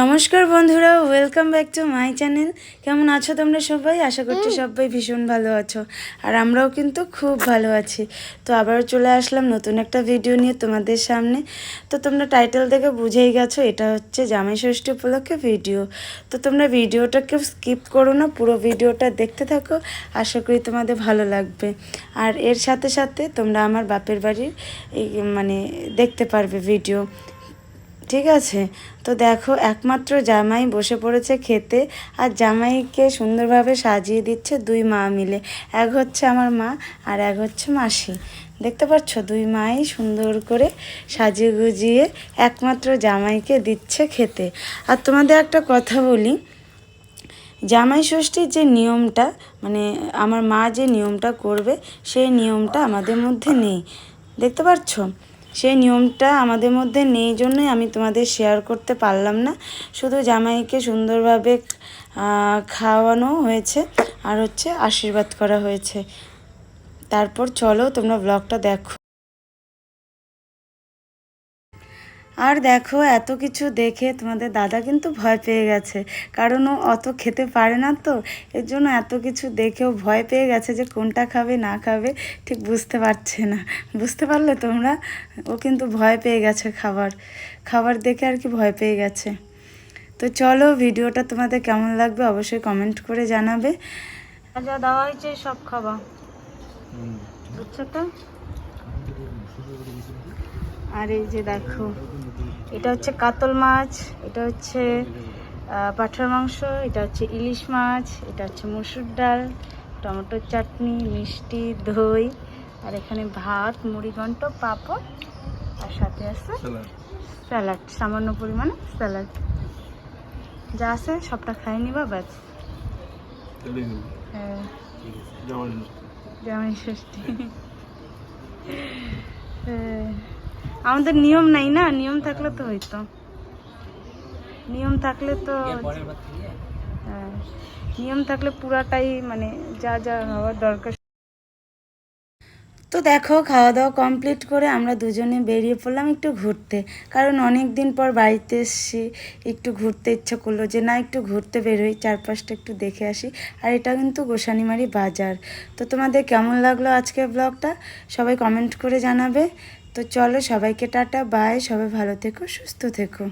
নমস্কার বন্ধুরা welcome back to my channel কেমন আছো তোমরা সবাই? আশা করছি সবাই ভীষণ ভালো আছো। আর আমরাও কিন্তু খুব ভালো আছি। তো আবারও চলে আসলাম নতুন একটা ভিডিও নিয়ে তোমাদের সামনে। তো তোমরা টাইটেল দেখে বুঝেই গেছো এটা হচ্ছে জামাই ষষ্ঠী উপলক্ষে ভিডিও তো তোমরা ভিডিওটা কেউ স্কিপ করো না পুরো ভিডিওটা দেখতে থাকো। আশা করি তোমাদের ভালো লাগবে। আর এর সাথে সাথে তোমরা আমার বাপের বাড়ির এই মানে দেখতে পারবে ভিডিও ঠিক আছে? তো দেখো, একমাত্র জামাই বসে পড়েছে খেতে আর জামাইকে সুন্দরভাবে সাজিয়ে দিচ্ছে দুই মা মিলে। এক হচ্ছে আমার মা আর এক হচ্ছে মাসি। দেখতে পাচ্ছ? দুই মাই সুন্দর করে সাজিয়ে গুজিয়ে একমাত্র জামাইকে দিচ্ছে খেতে। আর তোমাদের একটা কথা বলি, জামাই ষষ্ঠীর যে নিয়মটা মানে আমার মা যে নিয়মটা করবে, সেই নিয়মটা আমাদের মধ্যে নেই। দেখতে পাচ্ছ? সেই নিয়মটা আমাদের মধ্যে নেই জন্যই আমি তোমাদের শেয়ার করতে পারলাম না। শুধু জামাইকে সুন্দরভাবে খাওয়ানো হয়েছে আর হচ্ছে আশীর্বাদ করা হয়েছে। তারপর চলো তোমরা ব্লগটা দেখো। আর দেখো এত কিছু দেখে তোমাদের দাদা কিন্তু ভয় পেয়ে গেছে। কারণ ও অত খেতে পারে না তো এর জন্য এত কিছু দেখেও ভয় পেয়ে গেছে যে কোনটা খাবে না খাবে ঠিক বুঝতে পারছে না। বুঝতে পারলে তোমরা? ও কিন্তু ভয় পেয়ে গেছে খাবার। খাবার দেখে আর কি ভয় পেয়ে গেছে। তো চলো ভিডিওটা তোমাদের কেমন লাগবে অবশ্যই কমেন্ট করে জানাবে। যা দেওয়া হয়েছে সব খাবা। বুঝছ তো? আর এই যে দেখো এটা হচ্ছে কাতল মাছ এটা হচ্ছে পাঁঠার মাংস এটা হচ্ছে ইলিশ মাছ এটা হচ্ছে মসুর ডাল টমেটোর চাটনি মিষ্টি দই আর এখানে ভাত মুড়ি মুড়িঘণ্ট পাঁপড় আর সাথে আছে স্যালাড। সামান্য পরিমাণে স্যালাড। যা আছে সবটা খাই নিবা ব্যাস। হ্যাঁ। জামাই ষষ্ঠী হ্যাঁ। আমাদের নিয়ম নাই না নিয়ম থাকলে তো হইতো। নিয়ম থাকলে তো হ্যাঁ নিয়ম থাকলে পুরাটাই মানে যা যা হওয়ার দরকার। তো দেখো খাওয়া দাওয়া কমপ্লিট করে আমরা দুজনে বেরিয়ে পড়লাম একটু ঘুরতে। কারণ অনেক দিন পর বাড়িতে এসেছি একটু ঘুরতে ইচ্ছা করল যে না একটু ঘুরতে বেরোই চারপাশটা একটু দেখে আসি। আর এটা কিন্তু গোসানিমারি বাজার। তো তোমাদের কেমন লাগল আজকের ব্লগটা সবাই কমেন্ট করে জানাবে। তো চলো সবাইকে টাটা বাই সবাই ভালো থেকো সুস্থ থেকো।